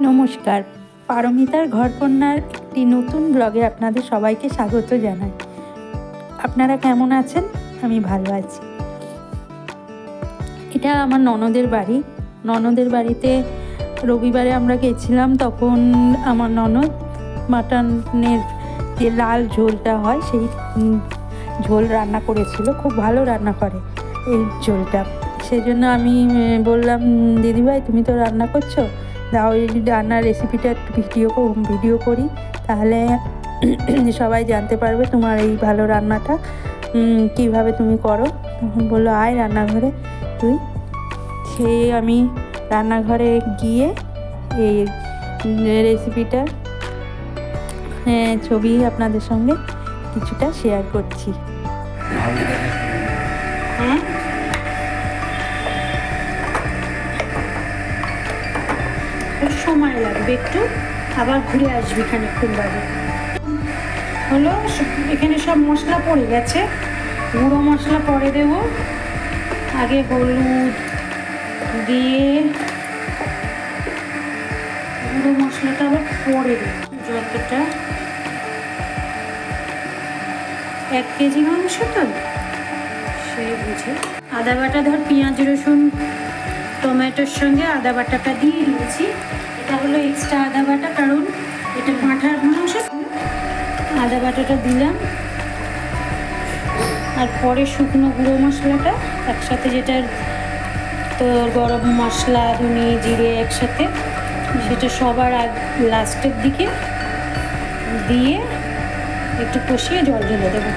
নমস্কার। পারমিতার ঘরকন্যার একটি নতুন ব্লগে আপনাদের সবাইকে স্বাগত জানাই। আপনারা কেমন আছেন? আমি ভালো আছি। এটা আমার ননদের বাড়ি। ননদের বাড়িতে রবিবারে আমরা গেছিলাম, তখন আমার ননদ মাটনের যে লাল ঝোলটা হয়, সেই ঝোল রান্না করেছিল। খুব ভালো রান্না করে এই ঝোলটা। সেই জন্য আমি বললাম, দিদিভাই, তুমি তো রান্না করছ? দাও এই রান্নার রেসিপিটা একটু ভিডিও ভিডিও করি তাহলে সবাই জানতে পারবে তোমার এই ভালো রান্নাটা। কীভাবে তুমি করো? তখন বলল আয় রান্নাঘরে। তুই সেই আমি রান্নাঘরে গিয়ে এই রেসিপিটা হ্যাঁ, ছবি আপনাদের সঙ্গে কিছুটা শেয়ার করছি। হ্যাঁ? সময় লাগবে একটু। আবার ঘুরে আসবি খানিক্ষণ বাদে। হলো, এখানে সব মশলা পড়ে গেছে। গুঁড়ো মশলা পরে দেব। আগে হলুদ দিয়ে গুঁড়ো মশলাটা আবার পরে দেব যতটা। এক কেজি মাংস তো? সে বুঝে। আদা বাটা ধর, পেঁয়াজ রসুন টমেটোর সঙ্গে আদা বাটাটা দিয়ে দিয়েছি। এটা হলো এক্সট্রা আদা বাটা, কারণ এটা পাঁঠার মাংস। আদা বাটাটা দিলাম। আর পরে শুকনো গুঁড়ো মশলাটা একসাথে যেটা তোর গরম মশলা, ধনে জিরে একসাথে, সেটা সবার আগ, লাস্টের দিকে দিয়ে একটু কষিয়ে জল ঢেলে দেবো।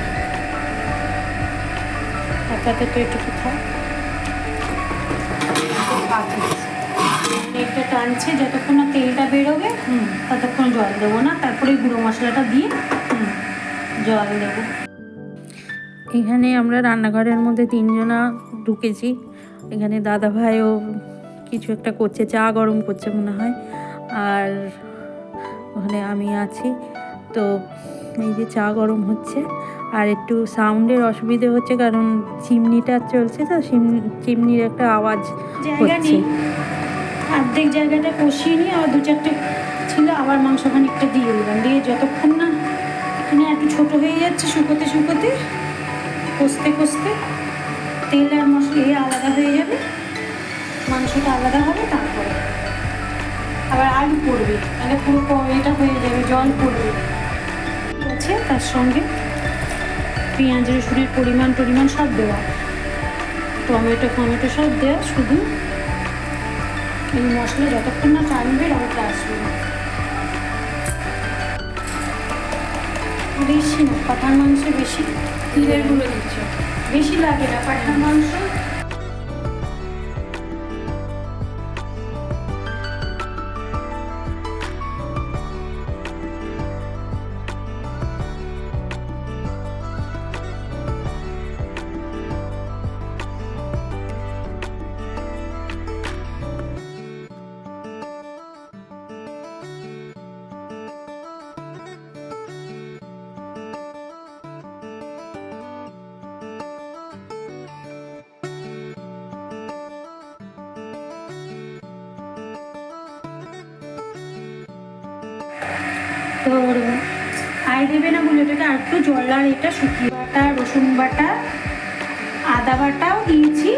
একাতে তো একটু তেলটা টানছে, যতক্ষণ না তেলটা বেরোবে ততক্ষণ জল দেবো না। তারপরে গুঁড়ো মশলাটা দিয়ে জল দেবো। এখানে আমরা রান্নাঘরের মধ্যে তিনজনা ঢুকেছি। এখানে দাদা ভাইও কিছু একটা করছে, চা গরম করছে মনে হয়। আর ওখানে আমি আছি। তো এই যে চা গরম হচ্ছে আর একটু সাউন্ডের অসুবিধে হচ্ছে কারণ চিমনিটা চলছে তো চিম- চিমনির একটা আওয়াজ হচ্ছে। অর্ধেক জায়গাটা কষিয়ে নিয়ে আবার দু চারটে ছিল আবার মাংস খানিকটা দিয়ে দিলাম। দিয়ে যতক্ষণ না এখানে একটু ছোটো হয়ে যাচ্ছে শুকোতে শুকোতে কষতে কষতে তেল আর মশলা এ আলাদা হয়ে যাবে মাংসটা আলাদা হবে তারপরে। আবার আলু পড়বে তাহলে পুরো এটা হয়ে যাবে জল পড়বে। আছে তার সঙ্গে পেঁয়াজ রসুনের পরিমাণ টরিমাণ সব দেওয়া। টমেটো ফমেটো সব দেওয়া শুধু এই মশলা যতক্ষণ না টানবে রঙটা আসবে। বেশি না পাঠার মাংস বেশি। তিলের গুঁড়ো দিচ্ছ। বেশি লাগে না পাঠার মাংস তোর আই দেবে না বলে ওটাকে আর একটু জল আর এটা শুকিয়ে বাটা রসুন বাটা আদা বাটাও দিয়েছি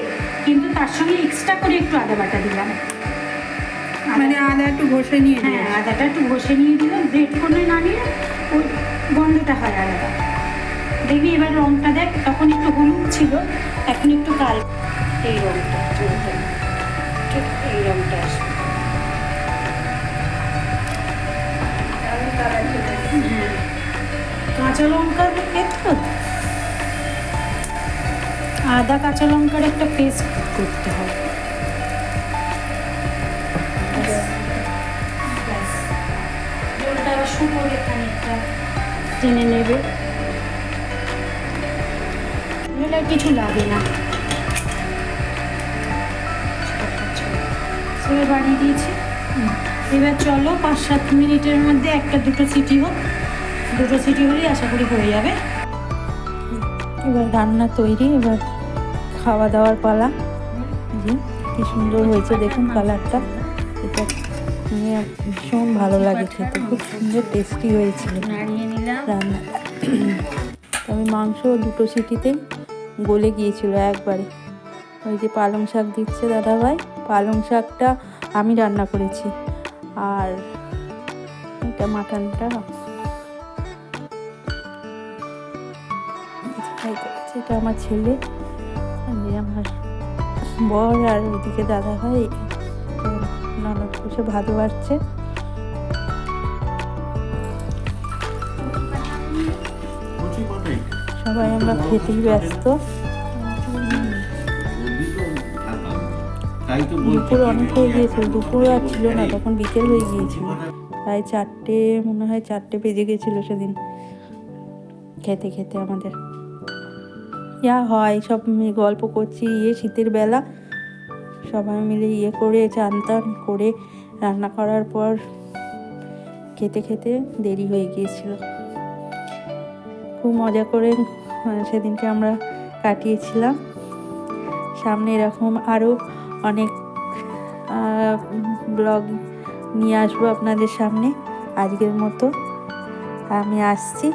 কিন্তু তার সঙ্গে এক্সট্রা করে একটু আদা বাটা দিলাম। মানে আদা একটু ঘষে নিয়ে হ্যাঁ আদাটা একটু ঘষে নিয়ে দিলাম ব্রেড করে না নিয়ে ওই গন্ধটা হয় আলাদা। দেখবি এবার রঙটা দেখ তখন একটু হলুদ ছিল এখন একটু কাল। এই রঙটা এই রঙটা আসবে। কাঁচা লঙ্কার একটু আদা, কাঁচা লঙ্কার একটা পেস্ট করতে খানিকটা টেনে নেবে। কিছু লাগে না। বানিয়ে দিয়েছি। এবার চলো পাঁচ সাত মিনিটের মধ্যে একটা দুটো সিটি হোক। দুটো সিটি হলেই আশা করি হয়ে যাবে। এবার রান্না তৈরি এবার খাওয়া দাওয়ার পালা। জি কি সুন্দর হয়েছে দেখুন কালারটা। এটা নিয়ে ভীষণ ভালো লাগে খেতে খুব সুন্দর টেস্টি হয়েছিল রান্না। আমি মাংস দুটো সিটিতে গলে গিয়েছিল একবারে। ওই যে পালং শাক দিচ্ছে দাদাভাই পালং শাকটা আমি রান্না করেছি। আর এটা মাটনটা ফ্রাই করেছি। এটা আমার ছেলে আমার বর আর ওইদিকে দাদা ভাই ননদ বসে ভাত বাড়ছে। সবাই আমরা খেতেই ব্যস্ত। দুপুর অনেক হয়ে গিয়েছিল দুপুর আর ছিল না, তখন বিকেল হয়ে গিয়েছিল। প্রায় চারটে, মনে হয় চারটে বেজে গেছিল সেদিন। খেতে খেতে আমাদের। যা হয়, সব গল্প করছি ইয়ে শীতের বেলা। সবাই মিলে ইয়ে করে, চান টান করে রান্না করার পর খেতে খেতে দেরি হয়ে গিয়েছিল। খুব মজা করে সেদিনকে আমরা কাটিয়েছিলাম। সামনে এরকম আরও অনেক ব্লগ নিয়ে আসব আপনাদের সামনে। আজকের মতো আমি আসছি।